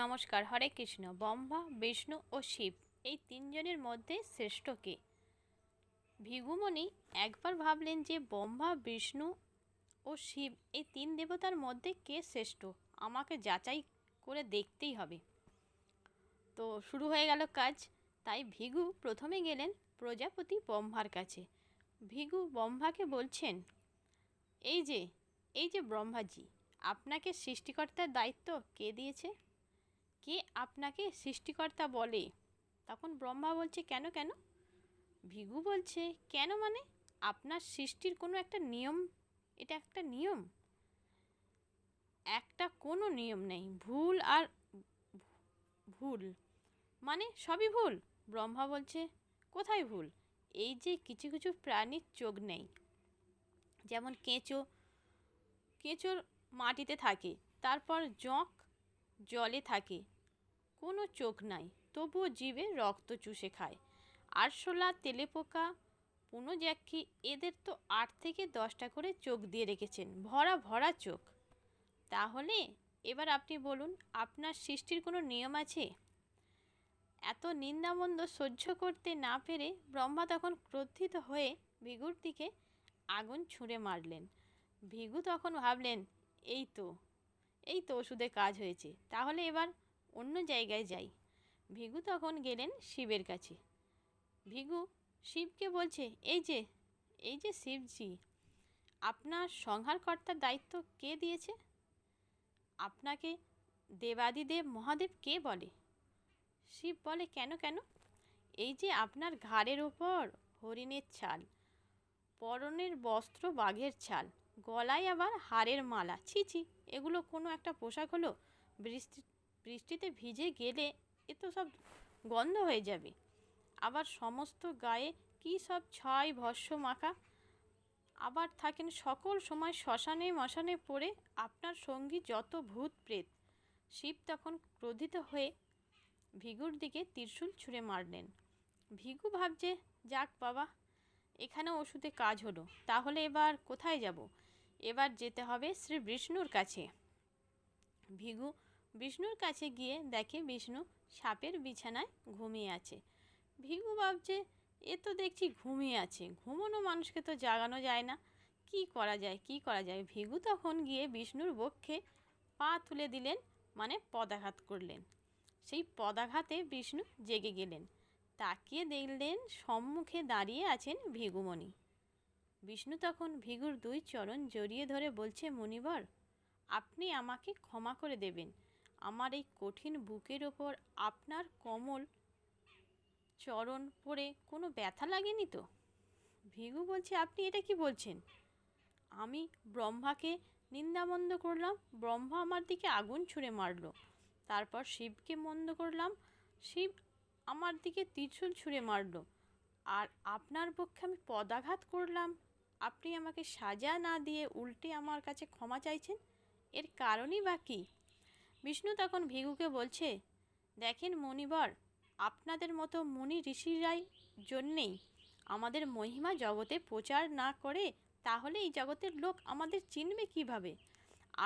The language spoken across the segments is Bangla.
নমস্কার, হরে কৃষ্ণ। ব্রহ্মা, বিষ্ণু ও শিব, এই তিনজনের মধ্যে শ্রেষ্ঠ কে? ভিগুমণি একবার ভাবলেন যে ব্রহ্মা, বিষ্ণু ও শিব এই তিন দেবতার মধ্যে কে শ্রেষ্ঠ? আমাকে যাচাই করে দেখতেই হবে। তো শুরু হয়ে গেল কাজ। তাই ভিগু প্রথমে গেলেন প্রজাপতি ব্রহ্মার কাছে। ভিগু ব্রহ্মাকে বলছেন, এই যে এই যে ব্রহ্মাজি, আপনাকে সৃষ্টিকর্তার দায়িত্ব কে দিয়েছে? কে আপনাকে সৃষ্টিকর্তা বলে? তখন ব্রহ্মা বলছে, কেন কেন? ভিগু বলছে, কেন মানে? আপনার সৃষ্টির কোনো একটা নিয়ম, এটা একটা নিয়ম? একটা কোনো নিয়ম নেই, ভুল আর ভুল। মানে সবই ভুল? ব্রহ্মা বলছে, কোথায় ভুল? এই যে কিছু কিছু প্রাণীর চোখ নেই। যেমন কেঁচো, কেঁচোর মাটিতে থাকে, তারপর জঁক জলে থাকে কোনো চোখ নাই, তবুও জীবে রক্ত চুষে খায়। আরশোলা, তেলেপোকা পুনজ্যাক্ষী এদের তো আট থেকে দশটা করে চোখ দিয়ে রেখেছেন, ভরা ভরা চোখ। তাহলে এবার আপনি বলুন, আপনার সৃষ্টির কোনো নিয়ম আছে? এত নিন্দামন্দ সহ্য করতে না পেরে ব্রহ্মা তখন ক্রোধিত হয়ে ভিগুর দিকে আগুন ছুঁড়ে মারলেন। ভিগু তখন ভাবলেন, এই তো এই তো ওষুধে কাজ হয়েছে। তাহলে এবার অন্য জায়গায় যাই। ভিগু তখন গেলেন শিবের কাছে। ভিগু, শিবকে বলছে, এই যে এই যে শিবজি, আপনার সংহারকর্তার দায়িত্ব কে দিয়েছে? আপনাকে দেবাদিদেব মহাদেব কে বলে? শিব বলে, কেন কেন? এই যে আপনার ঘাড়ের ওপর হরিণের ছাল, পরনের বস্ত্র বাঘের ছাল, গলায় আবার হাড়ের মালা, ছি ছি, এগুলো কোনো একটা পোশাক হলো বৃষ্টি বৃষ্টিতে ভিজে গেলে এ তো সব গন্ধ হয়ে যাবে। আবার সমস্ত গায়ে কী সব ছয় ভস্য মাখা। আবার থাকেন সকল সময় শ্মশানে মশানে পড়ে আপনার সঙ্গী যত ভূত প্রেত। শিব তখন ক্রোধিত হয়ে ভিগুর দিকে ত্রিশূল ছুঁড়ে মারলেন। ভিগু ভাবছে, যাক বাবা, এখানে ওষুধে কাজ হলো, তাহলে এবার কোথায় যাব? এবার যেতে হবে শ্রী বিষ্ণুর কাছে। ভিগু বিষ্ণুর কাছে গিয়ে দেখে বিষ্ণু সাপের বিছানায় ঘুমিয়ে আছে। ভিগু ভাবছে, এ তো দেখছি ঘুমিয়ে আছে। ঘুমোনো মানুষকে তো জাগানো যায় না। কি করা যায়? কি করা যায়? ভিগু তখন গিয়ে বিষ্ণুর বক্ষে পা তুলে দিলেন মানে পদাঘাত করলেন। সেই পদাঘাতে বিষ্ণু জেগে গেলেন। তাকিয়ে দেখলেন সম্মুখে দাঁড়িয়ে আছেন ভিগুমণি। বিষ্ণু তখন ভিগুর দুই চরণ জড়িয়ে ধরে বলছে মণিবর আপনি আমাকে ক্ষমা করে দেবেন। আমার এই কঠিন বুকের ওপর আপনার কমল চরণ পড়ে কোনো ব্যথা লাগেনি তো? ভিগু বলছে, আপনি এটা কি বলছেন? আমি ব্রহ্মাকে নিন্দামন্দ করলাম, ব্রহ্মা আমার দিকে আগুন ছুঁড়ে মারল। তারপর শিবকে মন্দ করলাম, শিব আমার দিকে ত্রিশূল ছুঁড়ে মারল। আর আপনার পক্ষে আমি পদাঘাত করলাম। আপনি আমাকে সাজা না দিয়ে উল্টে আমার কাছে ক্ষমা চাইছেন? এর কারণই বা কী? বিষ্ণু তখন ভিগুকে বলছে, দেখেন মণিবর, আপনাদের মতো মুনি ঋষিরাই জন্যেই আমাদের মহিমা জগতে প্রচার না করে, তাহলে এই জগতের লোক আমাদের চিনবে কীভাবে?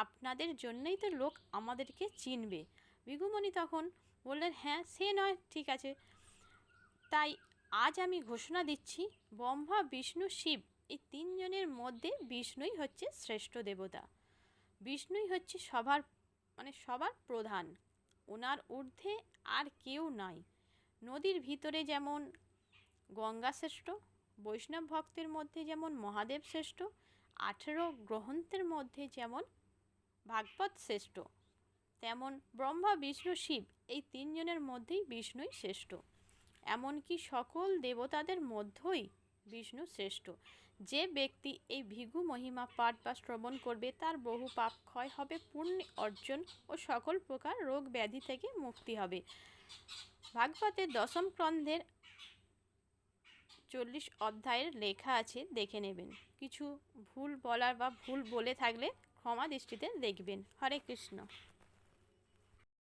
আপনাদের জন্যই তো লোক আমাদেরকে চিনবে। ভিগুমণি তখন বললেন হ্যাঁ সে নয়, ঠিক আছে। তাই আজ আমি ঘোষণা দিচ্ছি, ব্রহ্মা, বিষ্ণু, শিব, এই তিনজনের মধ্যে বিষ্ণুই হচ্ছে শ্রেষ্ঠ দেবতা। বিষ্ণুই হচ্ছে সবার মানে সবার প্রধান। ওনার ঊর্ধ্বে আর কেউ নাই। নদীর ভিতরে যেমন গঙ্গা শ্রেষ্ঠ, বৈষ্ণব ভক্তের মধ্যে যেমন মহাদেব শ্রেষ্ঠ, আঠেরো গ্রহন্থের মধ্যে যেমন ভাগবত শ্রেষ্ঠ, তেমন ব্রহ্মা, বিষ্ণু, শিব এই তিনজনের মধ্যেই বিষ্ণুই শ্রেষ্ঠ। এমনকি সকল দেবতাদের মধ্যেই বিষ্ণু শ্রেষ্ঠ। যে ব্যক্তি এই ভিগু মহিমা পাঠ বা শ্রবণ করবে, তার বহু পাপ ক্ষয় হবে পূর্ণ অর্জন ও সকল প্রকার রোগ ব্যাধি থেকে মুক্তি হবে। ভাগবতের দশম ক্রন্থের চল্লিশ অধ্যায়ের লেখা আছে, দেখে নেবেন। কিছু ভুল বলার বা ভুল বলে থাকলে ক্ষমা দৃষ্টিতে দেখবেন। হরে কৃষ্ণ।